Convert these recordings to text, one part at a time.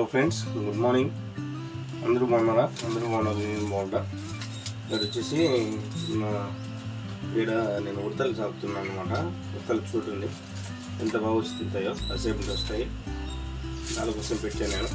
Hello friends good morning అందరూ బాగున్నారా? అందరూ బాగున్నారు? నేను బాగుంటా. ఇక్కడ వచ్చేసి మా ఇక్కడ నేను ఉడతలు సాగుతున్నాను అనమాట ఉడతలు చూడండి. ఎంత బాగా వస్తుంటాయో అసేపు వస్తాయి. దానికోసం పెట్టాను నేను.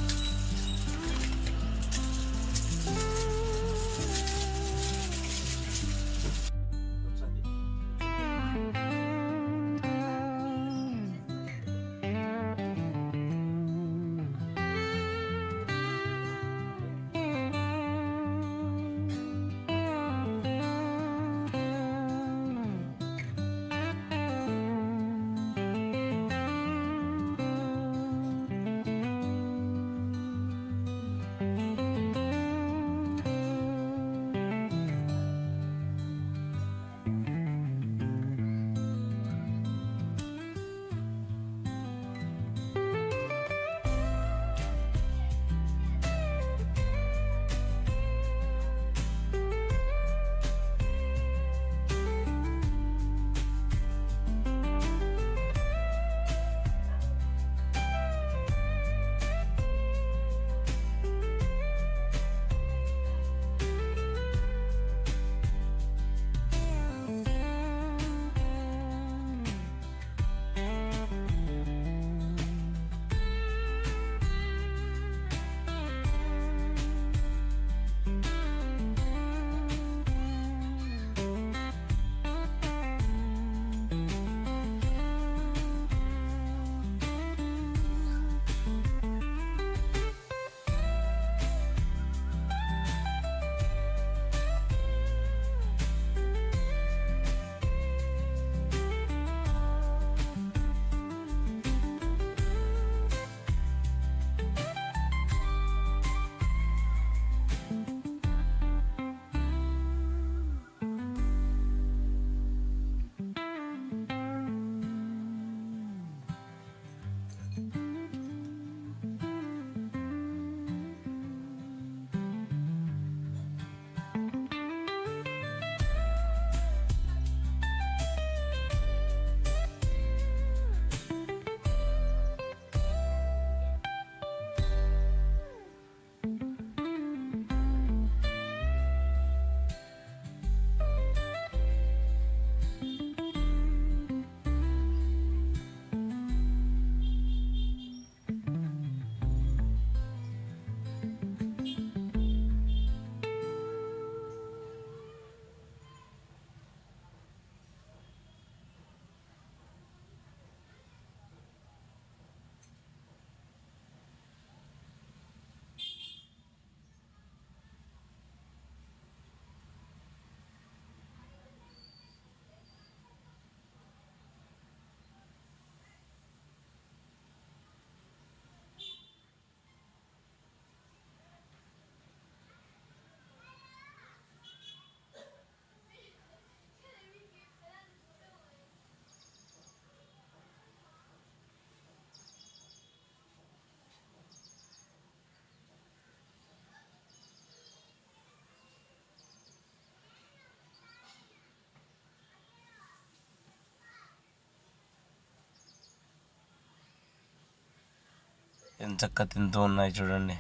ఎంత చక్కగా తింటూ ఉన్నాయి చూడండి.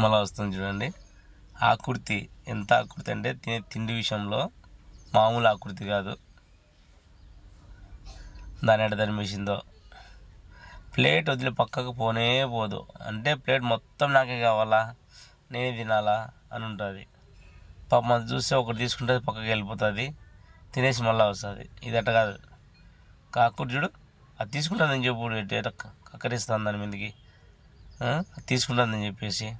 మళ్ళా వస్తుంది చూడండి. ఆకృతి ఎంత ఆకృతి అంటే తినే తిండి విషయంలో మామూలు ఆకృతి కాదు. దాని ఎడ తరిమేసిందో ప్లేట్ వదిలి పక్కకు పోనే పోదు. అంటే ప్లేట్ మొత్తం నాకే కావాలా? నేనే తినాలా? అని ఉంటుంది. పాపం అది చూస్తే ఒకటి తీసుకుంటే పక్కకి వెళ్ళిపోతుంది. తినేసి మళ్ళీ వస్తుంది. ఇది అట్ట కాదు. కాకుడు చూడు. అది తీసుకుంటుందని చెప్పు ఎట్ట కక్కరిస్తాను దాని మీదకి. తీసుకుంటుందని చెప్పేసి.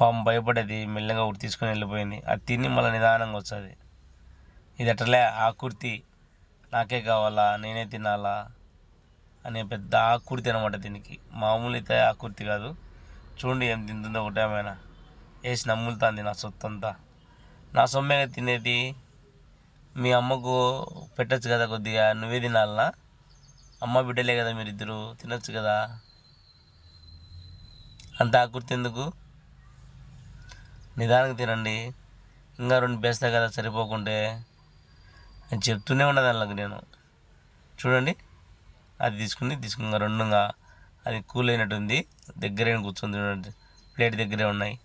పాపం భయపడేది మెల్లగా ఒకటి తీసుకొని వెళ్ళిపోయింది. అది తిని మళ్ళీ నిదానంగా వస్తుంది. ఇది అట్టలే ఆ కుర్తి నాకే కావాలా నేనే తినాలా అనే పెద్ద ఆకుర్తి అనమాట దీనికి. మామూలు అయితే ఆకుర్తి కాదు. చూడండి ఏం తింటుందో ఒకటేమైనా వేసి నమ్ములుతుంది నా సొత్తంతా. నా సొమ్మేగా తినేది. మీ అమ్మకు పెట్టచ్చు కదా కొద్దిగా నువ్వే తినాలనా? అమ్మ బిడ్డలే కదా మీరిద్దరు తినచ్చు కదా? అంత ఆకృతి ఎందుకు? నిదానంగా తినండి. ఇంకా రెండు బేస్తా కదా సరిపోకుంటే. నేను చెప్తూనే ఉన్నది వాళ్ళకి నేను. చూడండి. అది తీసుకుని తీసుకుని రెండుగా అది కూల్ అయినట్టుంది దగ్గరే కూర్చుంది చూడండి. ప్లేట్ దగ్గరే ఉన్నాయి.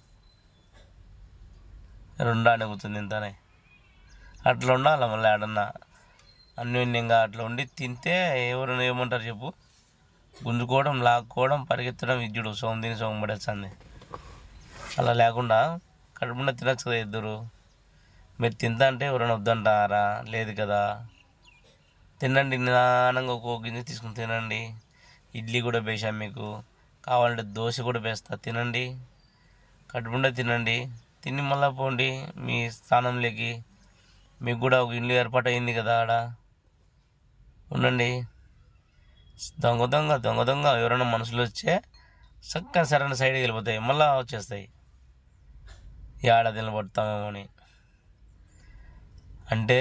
రెండు ఆడ కూర్చుంది ఇంతనే అట్లా ఉండాలి మళ్ళీ ఆడన్నా అన్యోన్యంగా అట్లా ఉండి తింటే ఎవరు ఏమంటారు చెప్పు? గుంజుకోవడం లాక్కోవడం పరిగెత్తడం ఇజ్జుడు సోము తిని సోము పడేస్తుంది. అలా లేకుండా కడుపున తినచ్చు కదా ఇద్దరు. మీరు తింటా అంటే ఎవరైనా వద్దంటారా? లేదు కదా. తినండి నిదానంగా ఒక్కొక్క గింజ తీసుకుని తినండి. ఇడ్లీ కూడా వేసాం మీకు. కావాలంటే దోశ కూడా వేస్తా తినండి. కడుపుండా తినండి. తిని మళ్ళా పోండి మీ స్థానంలోకి. మీకు కూడా ఒక ఇల్లు ఏర్పాటు అయింది కదా ఆడ? ఉండండి. దొంగ దొంగ దొంగ దొంగ ఎవరైనా మనుషులు వచ్చే చక్కగా సరైన సైడ్కి వెళ్ళిపోతాయి. మళ్ళీ వచ్చేస్తాయి. ఏడాది నిలబడతామేమో అని అంటే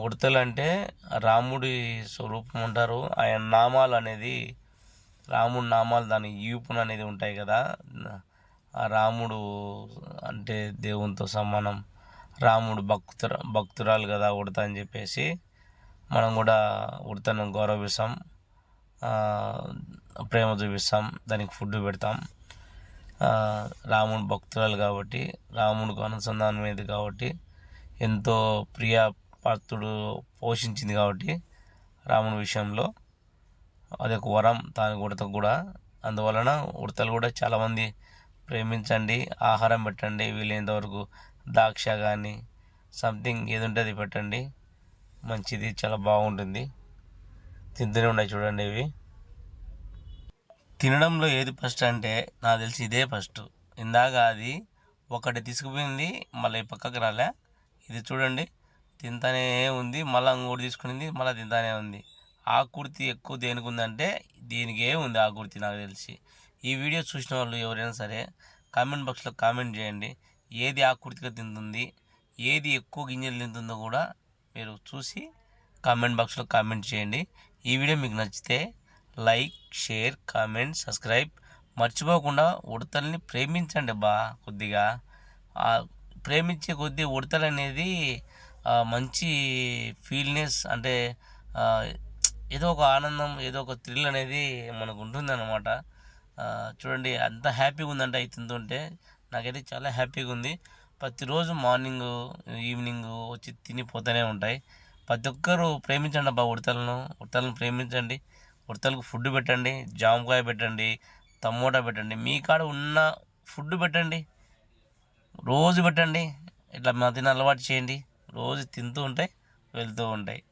ఉడతలు అంటే రాముడి స్వరూపం అంటారు. ఆయన నామాలు అనేది రాముడి నామాలు దాని ఈపున అనేది ఉంటాయి కదా. రాముడు అంటే దేవునితో సమానం. రాముడు భక్తుర భక్తురాలు కదా ఉడత అని చెప్పేసి మనం కూడా ఉడతను గౌరవిస్తాం. ప్రేమ చూపిస్తాం. దానికి ఫుడ్ పెడతాం. రాముడు భక్తురాలు కాబట్టి రాముడికి అనుసంధానమైంది కాబట్టి ఎంతో ప్రియ పాత్రుడు పోషించింది కాబట్టి రాముడి విషయంలో అదొక వరం దాని ఉడతకు కూడా. అందువలన ఉడతలు కూడా చాలామంది ప్రేమించండి ఆహారం పెట్టండి వీలైనంత వరకు ద్రాక్ష కానీ సంథింగ్ ఏది ఉంటే అది పెట్టండి. మంచిది చాలా బాగుంటుంది. తింటూనే ఉన్నాయి చూడండి ఇవి. తినడంలో ఏది ఫస్ట్ అంటే నాకు తెలిసి ఇదే ఫస్ట్ ఇందాక అది ఒకటి తీసుకుపోయింది మళ్ళీ ఈ పక్కకు రాలే. ఇది చూడండి తింటానే ఉంది మళ్ళీ ఇంకోటి తీసుకునింది మళ్ళీ తింటానే ఉంది. ఆ కుర్తి ఎక్కువ దేనికి ఉందంటే దీనికే ఉంది ఆ కుర్తి నాకు తెలిసి. ఈ వీడియో చూసిన వాళ్ళు ఎవరైనా సరే కామెంట్ బాక్స్లో కామెంట్ చేయండి. ఏది ఆకృతిగా తింటుంది ఏది ఎక్కువ గింజలు తింటుందో కూడా మీరు చూసి కామెంట్ బాక్స్లో కామెంట్ చేయండి. ఈ వీడియో మీకు నచ్చితే లైక్ షేర్ కామెంట్ సబ్స్క్రైబ్ మర్చిపోకుండా ఉడతల్ని ప్రేమించండి బా కొద్దిగా. ప్రేమించే కొద్దీ ఉడతలు అనేది మంచి ఫీల్నెస్ అంటే ఏదో ఒక ఆనందం ఏదో ఒక థ్రిల్ అనేది మనకు ఉంటుందన్నమాట. చూడండి అంత హ్యాపీగా ఉందంటే అవి నాకైతే చాలా హ్యాపీగా ఉంది. ప్రతిరోజు మార్నింగ్ ఈవినింగ్ వచ్చి తినిపోతూనే ఉంటాయి. ప్రతి ఒక్కరూ ప్రేమించండి అబ్బా ఉడతలను. ఉడతలను ప్రేమించండి. ఉడతలకు ఫుడ్ పెట్టండి. జామకాయ పెట్టండి. టమోటా పెట్టండి. మీ కాడ ఉన్న ఫుడ్ పెట్టండి. రోజు పెట్టండి. ఇట్లా మా తిన అలవాటు చేయండి. రోజు తింటూ ఉంటాయి వెళ్తూ ఉంటాయి.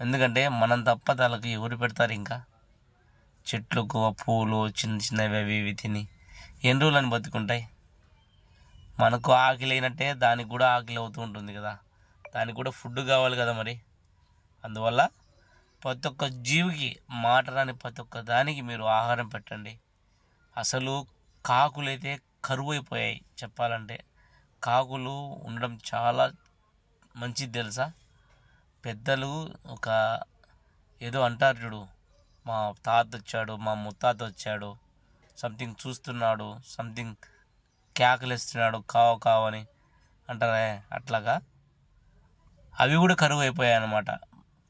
ఎందుకంటే మనం తప్ప తలకి ఎవరు పెడతారు ఇంకా? చెట్లకు పూలు చిన్న చిన్నవి అవి ఇవి తిని ఎన్ని రోజులని బతుకుంటాయి? మనకు ఆకలి అయినట్టే దానికి కూడా ఆకలి అవుతూ ఉంటుంది కదా. దానికి కూడా ఫుడ్ కావాలి కదా మరి. అందువల్ల ప్రతి ఒక్క జీవికి మాట రాని ప్రతి ఒక్క దానికి మీరు ఆహారం పెట్టండి. అసలు కాకులైతే కరువు అయిపోయాయి చెప్పాలంటే. కాకులు ఉండడం చాలా మంచిది తెలుసా? పెద్దలు ఒక ఏదో అంటారు చూడు మా తాత వచ్చాడు మా ముత్తాత వచ్చాడు సంథింగ్ చూస్తున్నాడు సంథింగ్ కేకలేస్తున్నాడు కావు కావు అని. అంటారే అట్లాగా? అవి కూడా కరువు అయిపోయాయి అనమాట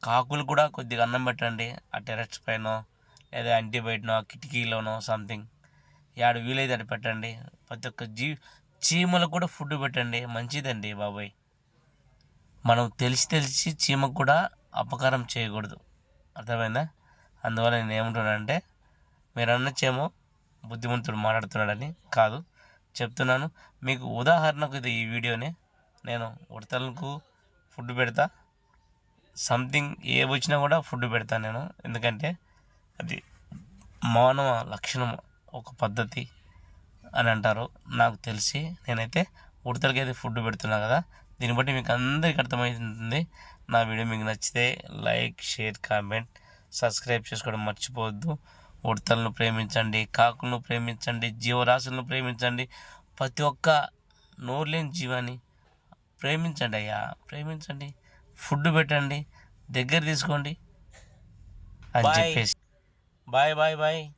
కాకులు కూడా కొద్దిగా అన్నం పెట్టండి ఆ టెరెస్ పైన లేదా ఇంటి బయటనో కిటికీలోనో సంథింగ్ యాడు వీలైతే అటు పెట్టండి. ప్రతి ఒక్క జీ చీమలకు కూడా ఫుడ్ పెట్టండి. మంచిదండి బాబాయ్. మనం తెలిసి తెలిసి చీమకు కూడా అపకారం చేయకూడదు. అర్థమైందా? అందువల్ల నేను ఏమంటున్నానంటే మీరు అనొచ్చేమో బుద్ధిమంతుడు మాట్లాడుతున్నాడని కాదు. చెప్తున్నాను. మీకు ఉదాహరణకు ఇది ఈ వీడియోని. నేను ఉడతలకు ఫుడ్ పెడతా. సంథింగ్ ఏ వచ్చినా కూడా ఫుడ్ పెడతాను నేను. ఎందుకంటే అది మానవ లక్షణం ఒక పద్ధతి అని అంటారు. నాకు తెలిసి నేనైతే ఉడతలకి అయితే ఫుడ్ పెడుతున్నా కదా. దీన్ని బట్టి మీకు అందరికీ అర్థమవుతుంది. నా వీడియో మీకు నచ్చితే లైక్ షేర్ కామెంట్ సబ్స్క్రైబ్ చేసుకోవడం మర్చిపోవద్దు. ఉడతలను ప్రేమించండి కాకులను ప్రేమించండి జీవరాశులను ప్రేమించండి. ప్రతి ఒక్క నోరులేని జీవాన్ని ప్రేమించండి అయ్యా ప్రేమించండి. ఫుడ్ పెట్టండి దగ్గర తీసుకోండి అని. చెప్పేసి. Bye bye bye.